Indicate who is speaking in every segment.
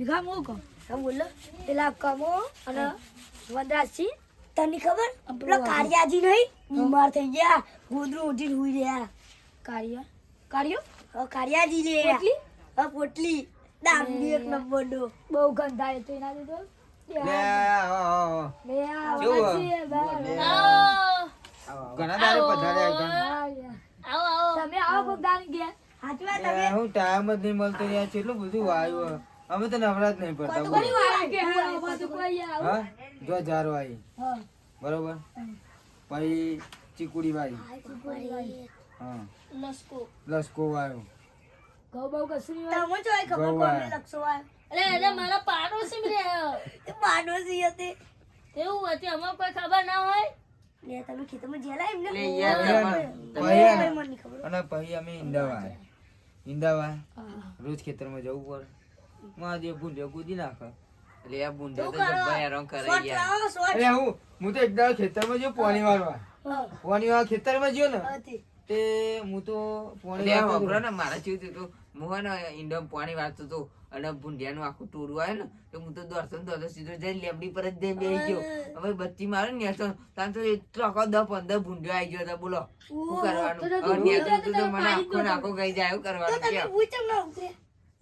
Speaker 1: ભીખા મો કો
Speaker 2: હા બોલો.
Speaker 1: પેલા કમો અને વનરાજસિંહ.
Speaker 2: તને ખબર?
Speaker 1: પેલો
Speaker 2: કારિયાજી નહીં? બીમાર થઈ ગયા. ગોદરું ઉઠીને હુઈ રહ્યા.
Speaker 1: કારિયા? કાર્યો?
Speaker 2: કારિયાજી રે
Speaker 1: પોટલી?
Speaker 2: હા પોટલી. દામડી એક નંબર નો
Speaker 1: બહુ ગંધાય તો એના લીધે.
Speaker 3: ઘણા દાડે પધાર્યા
Speaker 1: તમે આવો કોક દાન ગયા
Speaker 2: હાચવા
Speaker 3: તમે? હું ટાઈમ જ નહીં મળતો યાર. કેટલું બધું વાયુ અમે તો નવરાત નહીં પડતા
Speaker 1: હા, બધું કોઈ આવું.
Speaker 3: હા? જો જારો
Speaker 1: આવી
Speaker 3: બરોબર? પછી ચીકુડી
Speaker 1: વાળી
Speaker 3: હા.
Speaker 1: લસકો.
Speaker 3: લસકો વાળો.
Speaker 1: ઘઉં બહુ કશું નહીં હોય.
Speaker 2: તમે જો એ ખબર
Speaker 3: ગૌવા.
Speaker 2: કોને લક્ષો આવ્યો
Speaker 4: અરે એને મારા પાડોશી માં રહ્યા.
Speaker 2: એ હતી.
Speaker 4: એવું હતી અમારે કોઈ ખબર ના હોય?
Speaker 2: લે તમે ખેતરમાં જેલા એમને
Speaker 3: અને પછી અમે ઈંડાવા
Speaker 1: હા.
Speaker 3: રોજ ખેતરમાં જવું પડે. માં જે ભૂંડે કૂદી નાખે.
Speaker 5: એટલે આ બુંડે તો? જબ્બા હેરાન કરે યાર.
Speaker 2: લાવો,
Speaker 3: હું હું તો એકદમ ખેતરમાં જો પાણી વાળવા. પાણી વાળવા ખેતરમાં જો ને તે હું તો પાણી
Speaker 5: વાપરો ને મારા જેવું તો હું ને ઈંડોમાં પાણી વાળતો હતો અને ભૂંડિયાનું આખું ટોળું આવે ને તો હું તો દોડતો દોડતો સીધો જઈને લેમડી પર જ જઈને બેસી ગયો. હવે બત્તી મારે ને તો ત્યાં તો એટલો આખો દસ પંદર ભૂંડિયો આવી ગયો હતો બોલો શું કરવાનું?
Speaker 1: તો તો
Speaker 5: હવે
Speaker 1: તો
Speaker 5: તો મને આખો નાખો. ગઈ જાય એવું કરવાનું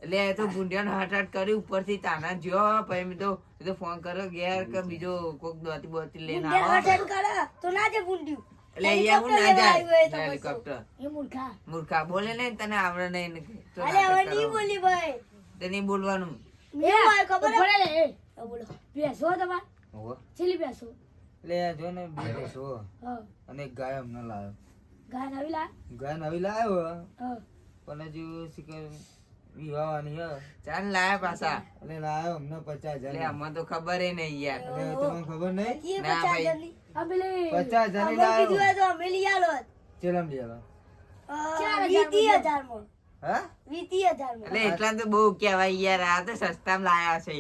Speaker 5: એટલે એ તો ગુંડિયાનો હાટ હાટ કરી ઉપરથી તાના જો પછી મેં તો તો ફોન કર્યો ઘેર કે બીજો કોક દોતી બોતી લઈને
Speaker 2: ગુંડિયા
Speaker 5: આવો.
Speaker 2: હઠન કરે, તો ના જે ગુંડિયું.
Speaker 5: એટલે અહીંયા હું ના જાય. હેલિકોપ્ટર
Speaker 1: એ મૂર્ખા.
Speaker 5: મૂર્ખા. બોલે ને તને આવડે નહીં તો
Speaker 2: અરે હવે નહીં બોલી ભાઈ.
Speaker 5: તે નહીં બોલવાનું
Speaker 2: એ હોય ખબર
Speaker 1: પડે એ.
Speaker 2: બોલો.
Speaker 1: બેસો તમાર.
Speaker 3: હો
Speaker 1: ચીલી બેસો.
Speaker 3: લે જો ને
Speaker 1: બેસો.
Speaker 3: અને ગાય અમને લાવ્યો
Speaker 1: ગાય નવી લા
Speaker 3: ગાય નવી લાવ્યો
Speaker 1: હા.
Speaker 3: પણ હજુ શિખર વિવાહવાની હે.
Speaker 5: ચાલ લાયા પાછા.
Speaker 3: એટલે લાવ્યો અમને પચાસ
Speaker 5: એટલે અમને તો ખબર નહીં યાર.
Speaker 3: તમને ખબર નહીં?
Speaker 5: ના
Speaker 2: પચાસ
Speaker 5: ભાઈ.
Speaker 2: હજારની.
Speaker 1: આ પેલી
Speaker 2: હજારની કીધું તો અમે લઈ આલો.
Speaker 3: ચેલમ લેવા
Speaker 2: અ, ચારમાં
Speaker 3: હા?
Speaker 2: વીતી હજારમાં.
Speaker 5: એટલે એટલા તો બહુ કહેવાય યાર. આ તો સસ્તામાં લાયા છે.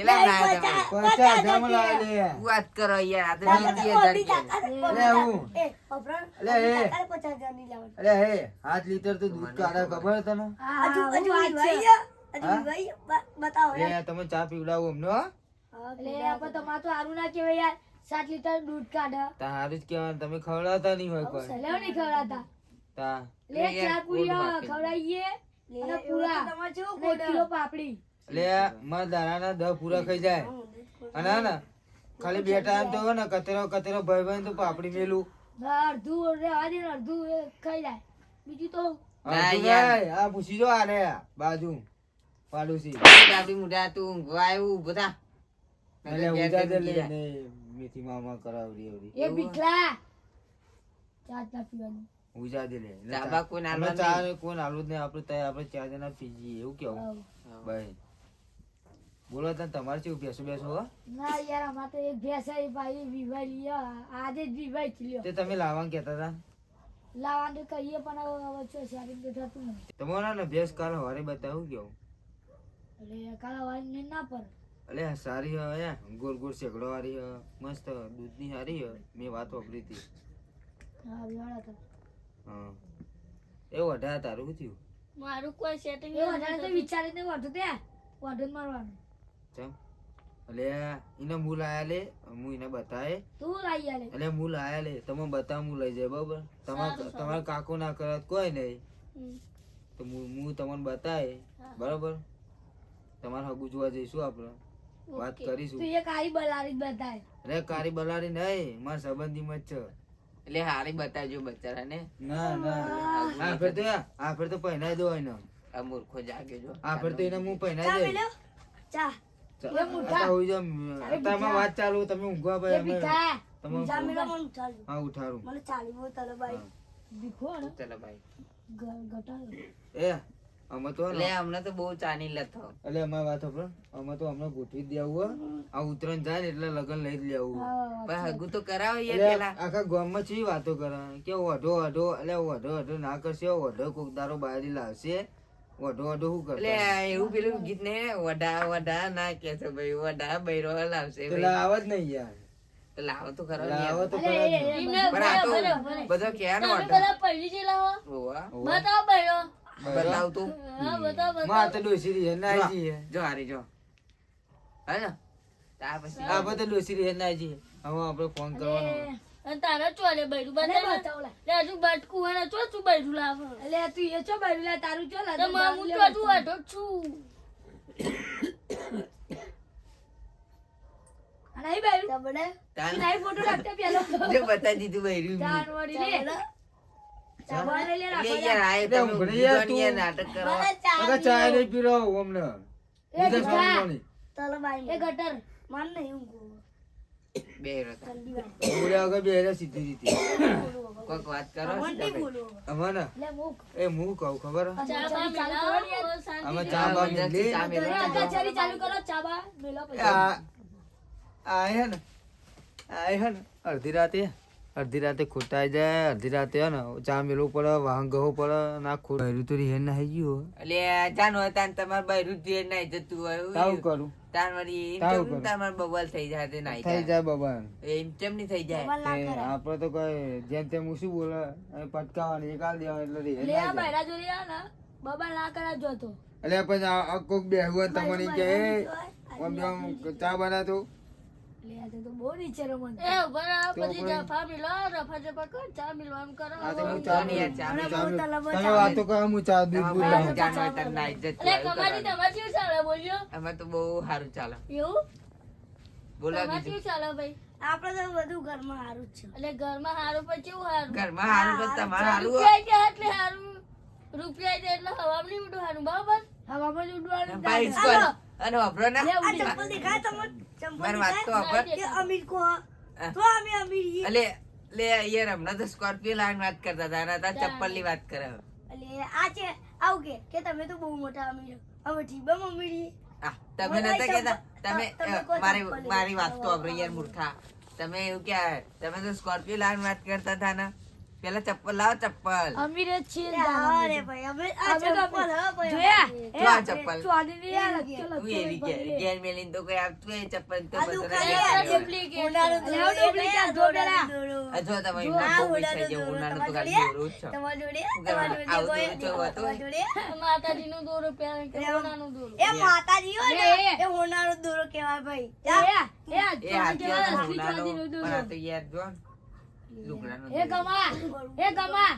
Speaker 5: કેટલા લાયા તમે
Speaker 2: પચાસ-
Speaker 3: પચાસ હજારમાં લાવ્યો
Speaker 5: વાત કરો યાર આ તો વીસ હજાર
Speaker 2: મોટી
Speaker 5: કહેવાય.
Speaker 2: તાકાત,
Speaker 3: લે, હું.
Speaker 2: તાકાત. એ, અપરાણ,
Speaker 3: લે, એ.
Speaker 2: મોટી તાકાત પચાસ હજારની લાવવાની.
Speaker 3: હે પાંચ લીટર તો દૂધ કાઢે ખબર તને
Speaker 2: હજુ હજુ
Speaker 1: વાત
Speaker 2: વિવાઈ
Speaker 1: છે.
Speaker 2: ગયા? હજુ
Speaker 3: હા?
Speaker 2: વિવાઈ ગયા? બ- બતાવો
Speaker 3: લે તમે ચા પીવડાવો અમને હો
Speaker 1: આપણે તમારે તો સારું ના કહેવાય યાર સાત લીટર દૂધ કાઢે
Speaker 3: તારું જ કહેવાનું તમે ખવડાવતા નહીં હોય કોઈ
Speaker 1: સલેવ નહીં ખવડાવતા
Speaker 3: તા
Speaker 1: લે ચા પૂરી ખવડાવીએ અને પૂરા
Speaker 2: તમારે જેવું
Speaker 1: કિલો પાપડી
Speaker 3: લે મારા દાડાના દ પૂરા ખાઈ જાય. અને હા ને ખાલી બેઠા ટાઈમ તો ને કતરો કતરો ભાઈ ભાઈ તો પાપડી મેલું.
Speaker 1: અડધું અડધું ખાઈ જાય. બીજું તો.
Speaker 3: આ પૂછી જો આને બાજુ પાડોશી.
Speaker 5: દાદી મુડા તું ઊંઘવા આવ્યું ઊભો થા.
Speaker 3: એટલે
Speaker 5: નકર
Speaker 3: દે લે ને મેથી મામા કરાવરી આવરી
Speaker 1: એ બીકલા ચા ચા પીવાની.
Speaker 3: ઉજા દે લે. એટલે
Speaker 5: ચા
Speaker 3: ચા-
Speaker 5: બા કોઈ
Speaker 3: અમે ને કોઈ નાલું જ નહીં. આપણે તય આપણે ચાર જણા પીજી એવું કેવું? ભાઈ બોલો તને તમારે કેવું ભેસો બેસો હો?
Speaker 1: ના યાર અમારે તો એક ભેંસ એ ભાઈ વિવાહ લીયો. આજે જ વિવાહ જ લ્યો.
Speaker 3: તે તમે લાવવાનું કહેતા હતા?
Speaker 1: લાવવાનું તો કહીએ પણ હવે છો શાદી તો થતું નથી.
Speaker 3: તમારા ને ભેસ કાલ હવારે બતાવું કેવું
Speaker 1: એટલે કાલ વાળી ના પર
Speaker 3: અલે સારી હો હે. ગોળ ગોળ શેકડો વાળી હો. મસ્ત દૂધની સારી હો. મેં વાત વાપરી હતી.
Speaker 1: હા વિવાળા તો
Speaker 3: હા. એ વઢા તારું થયું?
Speaker 4: મારું કોઈ સેટિંગ
Speaker 1: એ વધારે તો વિચારે ને વાંધો તે વાંધો મારવાનું.
Speaker 3: ચમ. એટલે એને હું લાયા લે હું એને બતાવે
Speaker 1: તું
Speaker 3: એટલે હું લાયા લે. તમે બતાવ હું લઈ જાય બરાબર? તમારે તમારા કાકો ના કરત કોઈ નહીં. તો હું તમને બતાવે બરાબર? તમારે હગુ જોવા જઈશું આપણે. વાત કરીશું.
Speaker 1: તું એ કારી બલારી બતાય.
Speaker 3: અરે કારી બલારી નહીં મારા સંબંધી મત છે.
Speaker 5: એટલે હારી બતાવજો બચારાને
Speaker 3: ના? ના આ ફેર તો આખર ફેર તો પહેરાઈ દો એને.
Speaker 5: આ મૂર્ખો જાગે જો.
Speaker 3: આ ફેર તો એને હું પહેરાઈ દઈ
Speaker 2: ચા.
Speaker 3: વાત ચાલુ તમે ઊંઘવા ભાઈ અમે. હા ઉઠાડું
Speaker 2: મને
Speaker 5: ભાઈ
Speaker 3: એ તો
Speaker 5: બહુ ચાની લત.
Speaker 3: એટલે અમારી વાત સાંભળો. અમે તો અમને ગોઠવી જ દેવું હો. આ ઉતરણ જાય ને એટલે લગન લઈ જ લેવું
Speaker 5: પણ હગું તો કરાવો યાર પેલા.
Speaker 3: આખા ગામમાં ચી વાતો કરે? કે ઓઢો ઓઢો એટલે ઓઢો ઓઢો ના કરશે ઓઢો કોક દારો બહાર લાવશે. વઢો વઢો શું
Speaker 5: એટલે
Speaker 3: કરતા
Speaker 5: આ એવું પેલું ગીત ને વડા વડા ના કે છે ભાઈ વડા બૈરો લાવશે
Speaker 3: એટલે આવ જ નહીં યાર.
Speaker 5: લાવો તો ખરો
Speaker 3: લાવો તો ખરા જ.
Speaker 5: પણ આ તો. બધો ક્યાં નો
Speaker 4: બધા પહેલી જેલા હો
Speaker 5: હોવા.
Speaker 4: બતાવો બૈરો
Speaker 5: બતાવ તું.
Speaker 4: હા
Speaker 3: બતાવમાં
Speaker 4: બતાવ
Speaker 3: તો ડોસી રહી ના આવી જઈએ
Speaker 5: જો હારી જો. હે ને ત્યાર પછી
Speaker 3: આ બધા ડોસી રહી ના જઈએ હવે આપણે ફોન કરવાનો.
Speaker 4: અને તારા ચોલે બૈરું બતાવ
Speaker 1: બતાવ લે.
Speaker 4: લે હજુ બટકું હોય ચો તું બૈરું લાવ.
Speaker 1: એટલે તું એ ચો બાજુ લે તારું ચો લે
Speaker 4: હું તો તું વાટો છું.
Speaker 2: તમને?
Speaker 1: ફોટો રાખતે પેલો.
Speaker 5: જો દીધું બૈરું.
Speaker 1: લે. લે રાખો
Speaker 5: યાર તમે. નાટક કરો.
Speaker 3: અગર નહીં પીરો
Speaker 1: એ ગટર.
Speaker 2: મન નહીં ઊંઘવું.
Speaker 5: બે હતા
Speaker 3: બોલ્યા વગર બેરે સીધી રીતે.
Speaker 5: કોઈક વાત કરો
Speaker 1: મૂક.
Speaker 3: એ હું કહું ખબર હે?
Speaker 4: ચા બા
Speaker 3: બા મિલી
Speaker 5: મેળવો ને.
Speaker 1: કચેરી ચાલુ. કરો ચાબા મેલો
Speaker 3: એ
Speaker 1: પછી.
Speaker 3: આ આ હે ને આ હે ને અડધી રાતે અડધી રાતે ખોટાઈ જાય અડધી રાતે હે ને ચા મેળવું પડે વાહન ગહવું પડે ના ખોટ બૈરું તો રિહેર ના ગયું
Speaker 5: એટલે જાન હોય તાન તમારે બૈરું જ ના જતું હોય
Speaker 3: તાવું કરું.
Speaker 5: તાર વળી એમ
Speaker 3: કરું.
Speaker 5: તમારે બબલ થઈ જાય તે નાઈ
Speaker 3: થઈ
Speaker 5: જાય?
Speaker 3: બબલ.
Speaker 5: એમ કેમ નહીં થઈ જાય?
Speaker 3: આપડે તો કઈ જેમ તેમ હું શું બોલે પટકાવાની એકાલ આલ એટલે રિહેર
Speaker 1: લે આ
Speaker 3: ના જાય.
Speaker 1: બૈરા જોડી આ ના બબા ના કરાવજો તો
Speaker 3: એટલે પછી આ કોક બેહવું તમને કે ચા
Speaker 1: આ તો બહુ નીચેનો મન
Speaker 4: એ ઊભા
Speaker 3: તો
Speaker 4: પછી
Speaker 3: કોઈ-
Speaker 4: જફા મિલો રફા જફા કર ચા મિલવાનું કરો.
Speaker 3: આ તો હું ચા. તમે વાતો કરો હું દૂધ
Speaker 5: તાન.
Speaker 4: તમારે ચાલે
Speaker 5: તો બહુ સારું ચાલે.
Speaker 4: એવું?
Speaker 5: બોલો બીજું.
Speaker 4: કેવું ચાલે ભાઈ?
Speaker 2: આપણે તો બધું ઘરમાં સારું છે.
Speaker 4: એટલે ઘરમાં સારું પણ કેવું હારું
Speaker 5: ઘરમાં સારું પણ તમારે સારું.
Speaker 4: રૂપિયા એટલે હારું રૂપિયા ગયા એટલે હવામાં નહીં બરાબર?
Speaker 1: હવામાં જ ઉડવાનું.
Speaker 5: અને વાપરો ને.
Speaker 2: ચંપલ દેખાય તમે? ચંપલ
Speaker 5: વાત તો વાપર.
Speaker 2: કે અમીર કો તો અમે અમીર છીએ.
Speaker 5: અલે લે યાર હમણાં તો સ્કોર્પિયો લાઈન વાત કરતા હતા અને અત્યારે ચપ્પલની. વાત કરે
Speaker 2: અલે આ છે આવું કે કે તમે તો બહુ મોટા અમીર. હવે ઠીબમ અમીર છીએ.
Speaker 5: આ, તમે નતા કેતા તમે મારી મારી વાત તો
Speaker 2: લેવા
Speaker 5: યાર મૂર્ખા. તમે એવું ક્યાં તમે તો સ્કોર્પિયો લાઈન વાત કરતા હતા ને? પેલા ચપ્પલ લાવો ચપ્પલ.
Speaker 1: અમીર છે છીએ
Speaker 2: એટલે હા રે ભાઈ અમે આ ચપ્પલ હા ભાઈ
Speaker 1: જોયા?
Speaker 5: તો આ ચપ્પલ.
Speaker 1: લગતો
Speaker 5: તું એવી કે ગેર મેલીન તો કોઈ આપતું એ ચપ્પલ તો
Speaker 2: આ
Speaker 4: ડુપ્લિકેટ.
Speaker 2: ઉનાળો
Speaker 1: ડુપ્લિકેટ
Speaker 2: એટલે
Speaker 1: જો
Speaker 2: આ
Speaker 1: પેલા.
Speaker 2: દોરો.
Speaker 5: આ જો તમે
Speaker 2: જો આ
Speaker 5: બહુ
Speaker 2: ઉનાળો
Speaker 5: તો
Speaker 2: તમારી
Speaker 5: દોરો છો.
Speaker 2: છે જોડે?
Speaker 5: જો
Speaker 2: તમારી જોડે?
Speaker 4: માતાજી નું દોરો પહેરે કે
Speaker 2: એટલે
Speaker 4: સોનાનું દોરો?
Speaker 2: એ માતાજી હો ને
Speaker 1: એ. એ
Speaker 2: દોરો કહેવાય ભાઈ.
Speaker 1: એ આ, એ આ
Speaker 5: ઉનાળો, પણ આ તો યાર જો. ને,
Speaker 1: એ ગમા એ ગમા.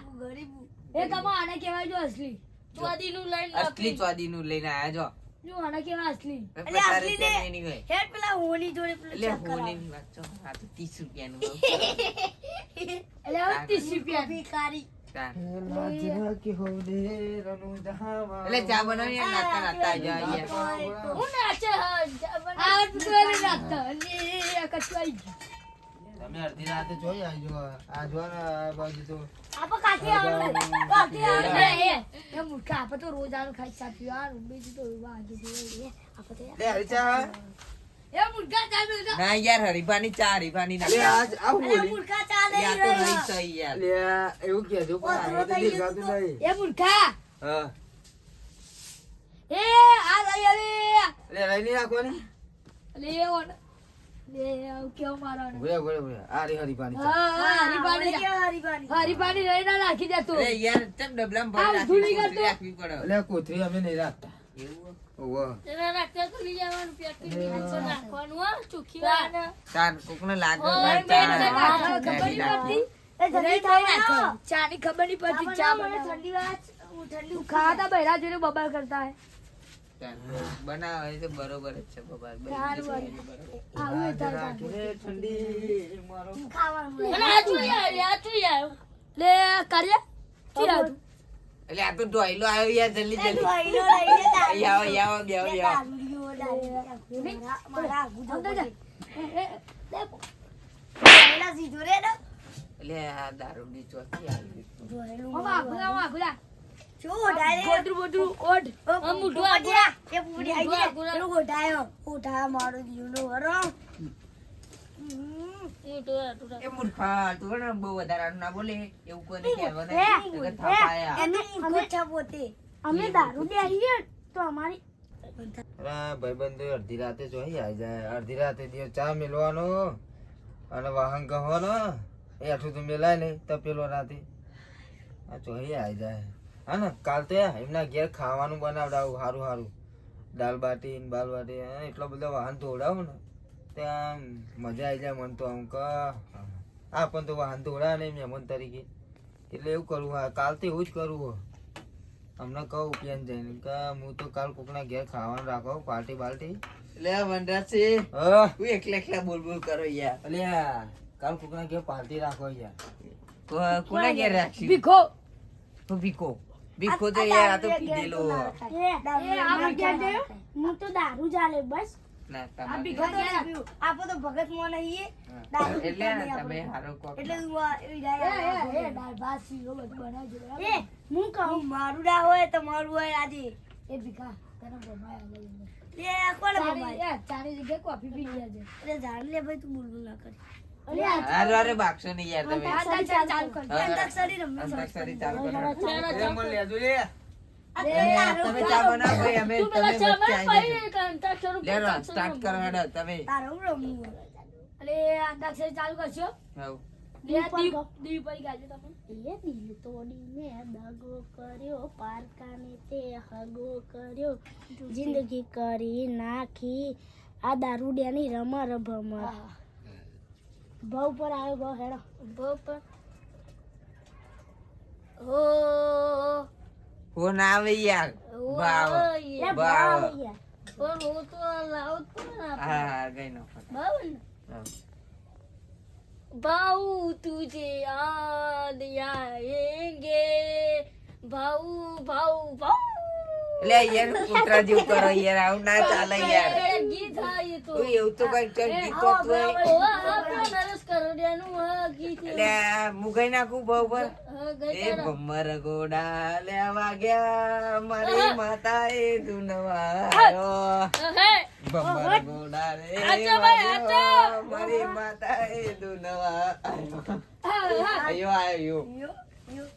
Speaker 1: એ ગમા આને કહેવાય જો અસલી.
Speaker 4: ચોદીનું લઈને
Speaker 5: અસલી ચોદીનું લઈને આયા જો.
Speaker 1: જો આને કહેવાય અસલી.
Speaker 2: એટલે અસલી ને
Speaker 5: રૂપિયાની નહીં હોય.
Speaker 2: હેડ પેલા હોની જોડે પેલું
Speaker 5: એટલે
Speaker 2: check કરાવો.
Speaker 5: વાત છો આ તો ત્રીસ રૂપિયાનું ભાવ.
Speaker 1: એટલે હવે રૂપિયા.
Speaker 2: ભિખારી.
Speaker 5: એટલે ચા બનાવી યાર નાતા નાતા આઈ જાઓ યાર.
Speaker 4: હું નાચે હા, જા બના.
Speaker 1: આ પુતળાને નાખતા અને એ કચું આઈ ગયું.
Speaker 3: તમે અડધી રાતે જોઈ આવજો. આ જો ને આ બાજુ તો
Speaker 2: આપો કાઠી આવડું. કાઠી આવડું.
Speaker 1: એ, મૂર્ખા આપણે તો રોજ આનું ખાઈ સાચું. યાર બીજું તો વાગે છે.
Speaker 2: આપો તો
Speaker 3: લે હરીચા
Speaker 1: એ મૂર્ખા ચાલુ
Speaker 5: ના યાર હરીફાની ચા હરીફાની ના
Speaker 3: લે આજ આ બોલી.
Speaker 2: મૂર્ખા ચા નહીં
Speaker 5: યાર તો. નહીં સહી યાર.
Speaker 3: લે એવું કહેજો પણ આ તો દેખાતું નહીં.
Speaker 1: એ મૂર્ખા.
Speaker 3: હા.
Speaker 1: એ આ લઈ આવી.
Speaker 3: લે લઈ નહીં રાખવાની?
Speaker 1: લે ઓન.
Speaker 3: કોથરી અમે નહીં રાખતા.
Speaker 1: ખબર
Speaker 5: નાખી.
Speaker 1: પડતી?
Speaker 2: એ ખાવા આવો.
Speaker 1: ચાની ખબર નહીં પડતી
Speaker 2: ચા. ઠંડી
Speaker 1: ખાતા બહેરા જોડે બબાલ કરતા હે.
Speaker 5: બનાવે તો બરોબર જ છે બાબા.
Speaker 1: સારું
Speaker 5: બધી
Speaker 1: વાળી.
Speaker 5: બરોબર.
Speaker 1: આવું એ તાર
Speaker 3: રાખી રે ઠંડી મારો.
Speaker 1: લે કાર્ય ચીરા તું
Speaker 5: એટલે આ તો ઢોયલો આવ્યો યાર જલ્દી જલ્દી.
Speaker 2: દારૂ-
Speaker 5: આવો આવો
Speaker 2: સીધો રે ને.
Speaker 5: એટલે આ દારૂડી ચોથી આવી.
Speaker 1: અમે દારૂ દે તો અમારી
Speaker 3: ભાઈબંધો અડધી રાતે જોઈ આવી જાય. અડધી રાતે દિવસ ચા મેલવાનો. અને વાહન ગહવાનો. એ આઠું તો મેલાય નહીં તો પેલો રાતે. આ જોઈ આવી જાય. હા ને કાલ તો એમના ઘેર ખાવાનું બનાવડાવું સારું સારું દાલ બાટી બાલ બાટી હા, એટલો બધો વાહન ધોડાવું ને ત્યાં મજા આવી જાય મન તો આમ કે આ પણ તો વાહન ધોડા નહીં મહેમાન તરીકે. એટલે એવું કરવું હા કાલ તો એવું જ કરવું હો. અમને કહું પેન જઈને કે હું તો કાલ કોકના ઘેર ખાવાનું રાખો પાર્ટી બાલ્ટી
Speaker 5: લે વનરાજસિંહ
Speaker 3: હા.
Speaker 5: હું એકલા એકલા બોલ બોલ કરો યાર.
Speaker 3: અલ્યા કાલ કોકના ઘેર પાર્ટી રાખો યાર.
Speaker 5: તો કોના ઘેર રાખશું?
Speaker 1: ભીખો.
Speaker 5: હું ભીખો. ભીખો તો યાર આ તો પીધેલો
Speaker 2: હું તો દારૂ ચાલે બસ.
Speaker 5: ના
Speaker 1: આ ભીખો તો
Speaker 2: આપો તો ભગત મો નહીં દારૂ
Speaker 5: એટલે તમે હારો કો
Speaker 2: એટલે હું કહું? મારું ના હોય તમારું હોય આજે.
Speaker 1: એ ભીખા તને બમાય.
Speaker 2: એ બમાય
Speaker 1: ચારે જગ્યાએ કોફી પી લેજે.
Speaker 2: એટલે જાણ લે ભાઈ તું બોલવું ના કરી.
Speaker 1: અરે
Speaker 5: નહીં યાર તમે.
Speaker 1: ચાલ, ચાલ, ચાલુ
Speaker 2: અંતાક્ષરી રમવી
Speaker 5: અંતાક્ષરી ચાલુ કરો.
Speaker 3: લેજો લે.
Speaker 5: તમે
Speaker 2: તમે તારો
Speaker 5: તમે ચા બનાવો ભાઈ અમે તમે
Speaker 4: ચા
Speaker 5: આવી
Speaker 4: બનાવ,
Speaker 5: જજો.
Speaker 4: પછી અંતાક્ષરી ઉપર
Speaker 5: લેરો
Speaker 4: અંતાક્ષરી
Speaker 5: સ્ટાર્ટ કરો હેડો તમે.
Speaker 2: તારો રમવું
Speaker 1: અરે અંતાક્ષરી ચાલુ કરશો
Speaker 6: દિલ તોડીને દગો કર્યો પારકાને તે હગો કર્યો જિંદગી કરી નાખી. આ દારૂડિયાની રમર ભમર ભાવ પર આવ્યો ભાવ હેડો.
Speaker 4: ભાવ પર હો
Speaker 5: હો ના આવે યાર ભાવ
Speaker 6: ભાવ
Speaker 4: પણ હું તો લાઉડ પણ ના
Speaker 5: હા ગઈ નો
Speaker 4: ભાવ ભાવ તુજે યાદ આયેંગે ભાવ ભાવ ભાવ
Speaker 5: એટલે યાર કૂતરા જેવું કરો યાર આવું ના ચાલે યાર.
Speaker 4: તો.
Speaker 5: તું એવું તો કઈ ચલ ગીત
Speaker 4: આ
Speaker 5: મુગાઈ નાખું ભાવ પર. એ ભમર ગોડા લે વાગ્યા મારી માતા એ દુનવાયો ભમર ગોડા રે વાગ્યો, મારી માતા એ દુનવાયો આયો આયો
Speaker 2: યો, યો.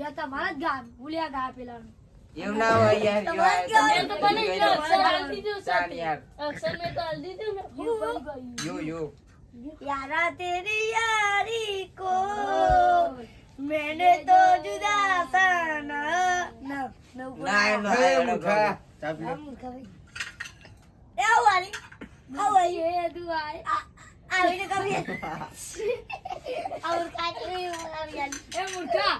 Speaker 1: યા તમારા જ ગામ ભૂલ્યા ગા પેલાનું.
Speaker 5: એવું ના હોય યાર યો આયો
Speaker 4: મેં તો
Speaker 5: તમે
Speaker 4: બની
Speaker 5: ગઈ
Speaker 4: ગયો,
Speaker 5: નો.
Speaker 4: અક્ષર હાલ દીધું
Speaker 5: ચાલ
Speaker 4: સાથે.
Speaker 5: યાર
Speaker 4: અક્ષર મેં તો હાલ દીધું ને.
Speaker 5: યો યો
Speaker 2: यारा तेरी यारी को मैंने तो जुदा सा न न न
Speaker 5: ના ના
Speaker 3: એ
Speaker 5: હેડો
Speaker 3: મૂર્ખા.
Speaker 5: ગયો.
Speaker 3: ચા પી લે.
Speaker 2: ए हवारी हवारी
Speaker 1: એ દુઆ
Speaker 2: आवे ने कभी और काटे और यार
Speaker 1: એ મૂર્ખા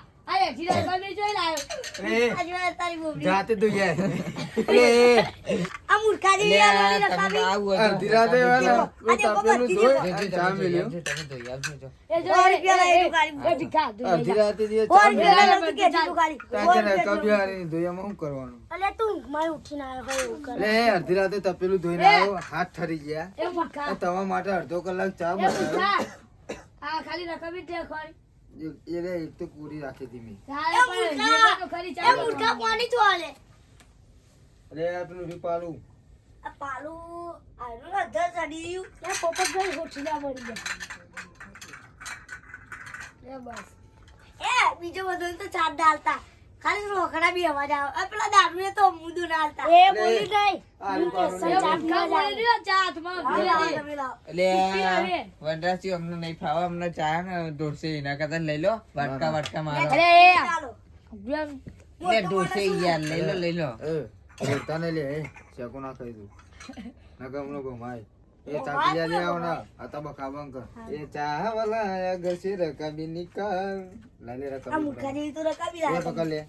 Speaker 3: જાતે તું
Speaker 2: જાય
Speaker 5: આ મૂર્ખા
Speaker 3: અડધી રાતે ચા મેલ્યો અડધી રાતે ધોયામાં શું કરવાનું? અડધી રાતે તપેલું ધોઈને આવ્યો હાથ ઠરી ગયા. તમારા માટે અડધો કલાક ચા
Speaker 1: ખાલી રકમ
Speaker 3: એટલે એક તો કોરી રાખી હતી પાલુ
Speaker 2: આનું અધર ચડી
Speaker 1: ગયું પોપટ ભાઈ ગોઠીલા મળી બસ.
Speaker 2: એ બીજો બધો તો ચાર ડાલતા ખાલી રોકડા બી અવાજ આવે. આ પેલા દારૂ તો મુદુ ડાલતા
Speaker 6: એ બોલી નહીં
Speaker 3: આ
Speaker 1: એ બોલી પી
Speaker 2: લાવો.
Speaker 1: લે.
Speaker 5: ને
Speaker 3: શેકો ના ખાઈ દઉં નકર હમણાં ભમાય એ ચાકી લે આવના આવો ના આ તો બકા બંક એ ચા વાલા ઘસે રકાબી નિકાલ લઈ લે
Speaker 2: આ મુખાની તો રકાબી
Speaker 3: એ
Speaker 2: લાવે.
Speaker 3: પકડ લે.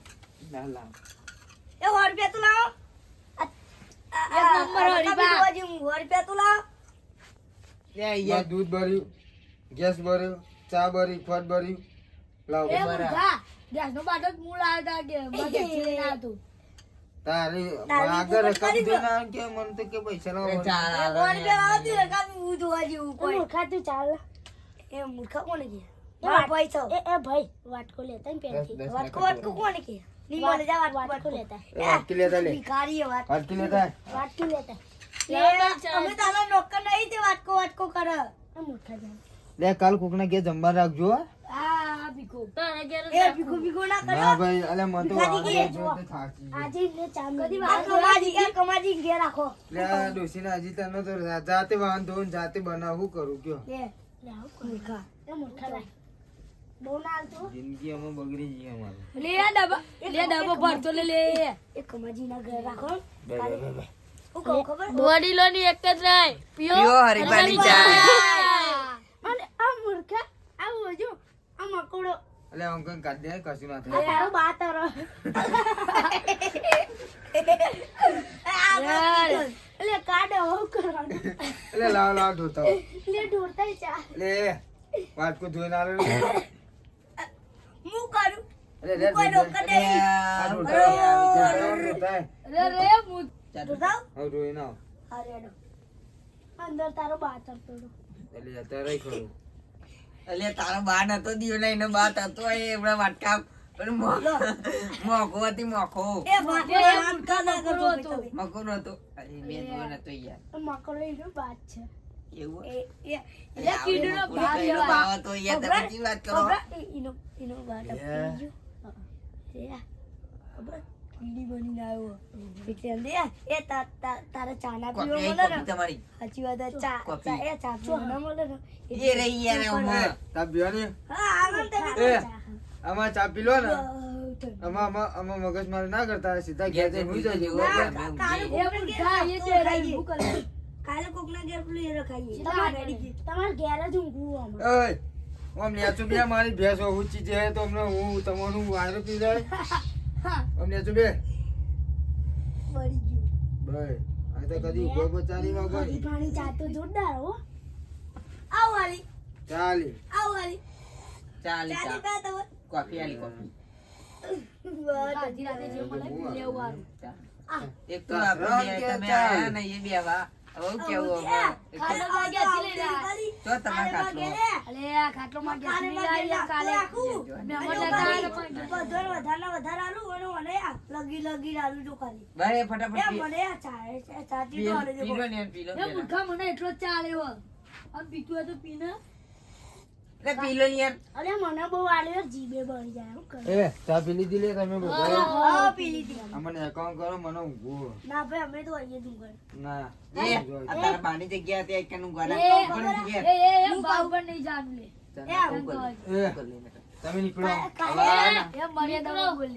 Speaker 5: ના લાવ
Speaker 2: એ હોર પે તું લાવો.
Speaker 1: એક નંબર
Speaker 2: આ
Speaker 1: બા.
Speaker 2: સો રૂપિયા તું લાવો.
Speaker 5: લે
Speaker 3: યાર
Speaker 5: યાર
Speaker 3: દૂધ ભર્યું ગેસ ભર્યું ચા ભરી ફટ ભર્યું. લાવ
Speaker 1: એ ગેસ નો બાટલો મૂળ આવ્યો કે મગજ ચીલે તું.
Speaker 3: તારી આગળ કે મને તો કે પૈસા લાવો
Speaker 2: હું જોવા જેવું કોઈ
Speaker 6: મૂર્ખા તું? ચાલ.
Speaker 2: એ મૂર્ખા કે? પૈસા
Speaker 6: એ એ ભાઈ વાટકો લેતા ને પેનથી.
Speaker 2: વાટકો વાટકો. કોને કે? ની મને જા વાટકો
Speaker 6: વાટકો
Speaker 2: વાટકો
Speaker 6: લેતા
Speaker 3: લે.
Speaker 2: ભિખારી
Speaker 3: વાટકી લેતા.
Speaker 2: અમે તારા નોકર નહીં તે વાટકો વાટકો કરે.
Speaker 6: મૂર્ખા જાણ
Speaker 3: લે કાલ કોકના ઘેર જમવા રાખજો હો.
Speaker 2: ના
Speaker 3: ના ભાઈ અલે મને તો.
Speaker 6: આજે
Speaker 2: કમાજી કમાજી રાખો
Speaker 3: લે આ હજી તને તો જાતે વાંધો ને જાતે બનાવું કરું કયો
Speaker 6: ના
Speaker 3: જિંદગી અમે બગડી ગઈ અમારી
Speaker 1: લે ડબ્બા લે ડબ્બો ભરતો લે લે
Speaker 6: એ કમાજીના ઘર રાખો
Speaker 2: ખબર
Speaker 4: વડીલોની એક જ રાય
Speaker 5: પીઓ હરીફાની ચા
Speaker 6: અને આ મૂર્ખા આવું હજુ આ મકોડો
Speaker 3: એટલે કઈ કાઢ દે કશું ના થાય.
Speaker 6: તારો બા તારો એટલે કાઢે હોવ કરવાનું
Speaker 3: એટલે લાવ લાવ ધોતા. હો.
Speaker 6: એટલે ઢોરતાય ચા.
Speaker 3: એટલે વાટકો ધોઈને આલે ને.
Speaker 2: હું કરું?
Speaker 3: ધોતા હો. ધોતા હો, ધોતા હો.
Speaker 1: રે રે
Speaker 2: જોતા
Speaker 3: હવે ધોઈને આવો.
Speaker 2: અરે.
Speaker 6: અંદર તારો બા તરતો
Speaker 3: એટલે અત્યારે ખરું.
Speaker 5: એટલે તારો બા નતો દિયો ને એનો બા હતો એ એમના વાટકા પણ મોકો હતી મોકો. મોકો નતો અરે બે નતો યાર.
Speaker 6: એનો છે.
Speaker 5: એવું?
Speaker 2: એ એ
Speaker 5: એટલે કીડુનો યાર તમે વાત કરો?
Speaker 2: એનો આપી ગયો. કીડી બનીને આવ્યો. એટલે એમ દે, એ તારા તા- તારે ચા ના
Speaker 5: કોફી
Speaker 2: મળે ને?
Speaker 5: તમારી.
Speaker 2: સાચી વાત ચા ચા- એ ચા પીવો ના મળે ને?
Speaker 5: એ રહી યાર
Speaker 3: એ
Speaker 5: હમણાં.
Speaker 3: તા પીવાની?
Speaker 2: હા આનંદ તમે
Speaker 3: આમાં ચા પી લો ને આમાં આમાં આમાં મગજ મારે ના કરતા સીધા ઘેર જઈને હુઈ જજો.
Speaker 5: ના,
Speaker 2: કાલે
Speaker 5: કોક
Speaker 2: ના ઘેર પેલું એ રખાઈએ.
Speaker 6: તમારે ઘેર જ ઊંઘવું આમાં.
Speaker 3: ઓય આમ નેચું બે મારી ભેંસો ઊંચી છે તો અમને હું તમારું વાયરો પી જાય આમ નેચું બે?
Speaker 2: મરી ગયું.
Speaker 3: ભાઈ આ તો કદી ઊભો બચારી માં
Speaker 6: હરી પાણી ચા તો જોરદાર હો.
Speaker 2: આવ વાલી,
Speaker 3: ચાલી.
Speaker 2: આવ વાલી.
Speaker 5: ચાલી
Speaker 2: ચાલી
Speaker 5: કોફી આલી કોફી.
Speaker 1: આજી રાતે જે મળે લેવું વાળું
Speaker 5: એક તો આપણે તમે આયા ને એ બે વા હવે કેવું હવે એક તો-
Speaker 1: વાગ્યા થી લઈને આ.
Speaker 5: ખાટલો
Speaker 1: અલે આ માં
Speaker 2: કાલે માં વધારે વધારે આલું અને મને લગી લગી આલું જો ખાલી.
Speaker 5: ભાઈ ફટાફટ
Speaker 2: એ મને આ ચા ચા- તો આલે જો.
Speaker 5: ને
Speaker 1: એ. મને એટલો હો આમ પીતું હોય તો પીને
Speaker 5: એટલે લો ને યાર.
Speaker 6: અરે મને બહુ આલ્યો જીભે બળી જાય હું કરું.
Speaker 3: એ ચા પી લીધી લે તમે બધા
Speaker 2: હા, પી લીધી.
Speaker 3: અમને એકાઉન્ટ કરો મને ઊંઘવું
Speaker 2: ના ભાઈ અમે તો આવીએ તું ઘર.
Speaker 3: ના.
Speaker 5: એ આ બાની જગ્યા હતી એકનું ગાના
Speaker 1: એ, એ એ એ પર નહીં જાણું લે.
Speaker 2: એ
Speaker 5: આવું કરી
Speaker 3: એ.
Speaker 5: કરી લે બેટા.
Speaker 3: તમે નીકળો.
Speaker 2: કાલે કાલે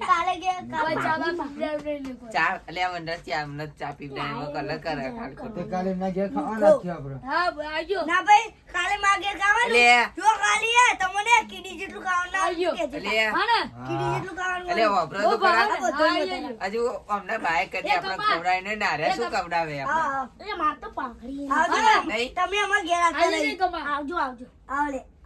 Speaker 2: કાલે
Speaker 1: નહીં લે કોઈ.
Speaker 5: ચા એટલે આ ચા અમને ચા એમાં કલર કરે ખાલી ખોટું.
Speaker 3: કાલે ના ગયા ખાવા રાખીએ આપણે
Speaker 1: હા આજો
Speaker 2: ના ભાઈ કાલે માગે ખાવાનું.
Speaker 5: લે
Speaker 2: જો ખાલી હે તમને કીડી જેટલું ખાવાનું ના
Speaker 1: આયો.
Speaker 2: કહેજે.
Speaker 1: હા ને?
Speaker 2: કીડી જેટલું ખાવાનું
Speaker 5: લે વાપરો તો ખરા.
Speaker 1: ને?
Speaker 5: હજુ અમને બાય કરી આપણે
Speaker 1: કમા.
Speaker 5: ખવડાવીને નારે શું ખવડાવે આપણે?
Speaker 6: એ માર તો પાઘડી.
Speaker 2: આવજો
Speaker 5: નહીં.
Speaker 2: તમે અમાર ઘેર
Speaker 1: નહીં
Speaker 2: નહીં.
Speaker 6: આવજો. આવજો.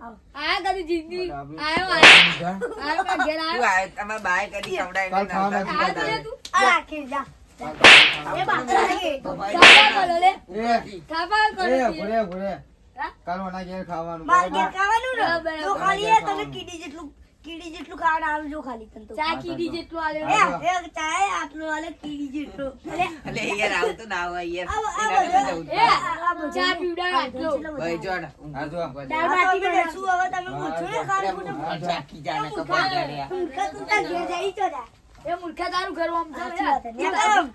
Speaker 1: આયા કદી જિંદગી. આયો આયો? મારા ઘેર આયો.
Speaker 5: આયો, તમારે બાય કરી ખવડાવીને
Speaker 3: કાલ ખાવા
Speaker 5: નાવતા
Speaker 3: નથી
Speaker 1: આયો તો. તું
Speaker 2: આ રાખી જા.
Speaker 6: એ બાપા
Speaker 1: લે. ખાવા કરો
Speaker 3: એ. ભૂરે ભૂરે કાલ ઓના ઘેર ખાવાનું
Speaker 2: મારા ઘેર ખાવાનું ને?
Speaker 1: બરાબર.
Speaker 2: ખાલી તને કીડી જેટલું કીડી જેટલું ખાવાનું આલું જો ખાલી તને
Speaker 1: ચા કીડી જેટલું
Speaker 2: એ, એ ચા આટલું આલે કીડી જેટલું.
Speaker 5: અલે યાર આવું તો ના હોય યાર
Speaker 1: એ
Speaker 5: પડે.
Speaker 1: ચા પીવડાવ આટલો
Speaker 5: ભાઈ જો
Speaker 3: આ જો.
Speaker 6: દાળ
Speaker 5: જાય.
Speaker 2: આ તો હવે તમે પૂછો ને ખાલી
Speaker 5: એટલે ચા કી જાને કપાળ ગાળ્યા.
Speaker 2: મૂર્ખા તું તાર ઘેર જઈ તો જા.
Speaker 1: એ મુર્ખા તારું ઘર આમ
Speaker 2: છે.
Speaker 5: ભાઈ,
Speaker 2: દારૂ-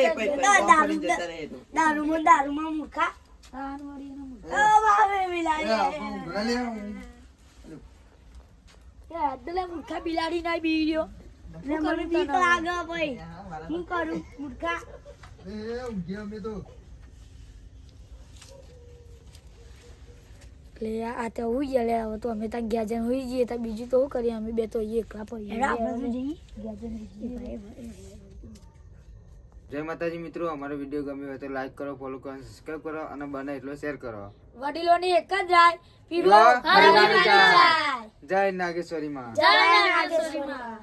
Speaker 5: વાપરીને મુર્ખા રહે તો.
Speaker 2: દારૂમાં ને દારૂમાં મૂર્ખા.
Speaker 1: તારું વળી મૂર્ખા.
Speaker 2: ઓ બાપરે
Speaker 3: એ
Speaker 2: મિલાડી.
Speaker 3: આપણું ભલે લે.
Speaker 1: એ અદલે મૂર્ખા બિલાડી ના બીડ્યો
Speaker 2: ને મને બીક લાગે ભાઈ. હું કરું મૂર્ખા
Speaker 3: એ ઊંઘી અમે તો
Speaker 1: એટલે આ તો હોઈ ગયા લે હવે તો અમે ત્યાં ગયા જઈને હોઈ જઈએ ત્યાં બીજું તો શું કરીએ અમે બે તો એકલા પડીએ.
Speaker 3: જય માતાજી મિત્રો અમારો વીડિયો ગમ્યો હોય તો લાઈક કરો ફોલો કરો સબસ્ક્રાઈબ કરો અને બને એટલો શેર કરો
Speaker 1: વડીલોની એક જ રાય પીવો.
Speaker 3: જય નાગેશ્વરી માં
Speaker 1: જય નાગેશ્વરી માં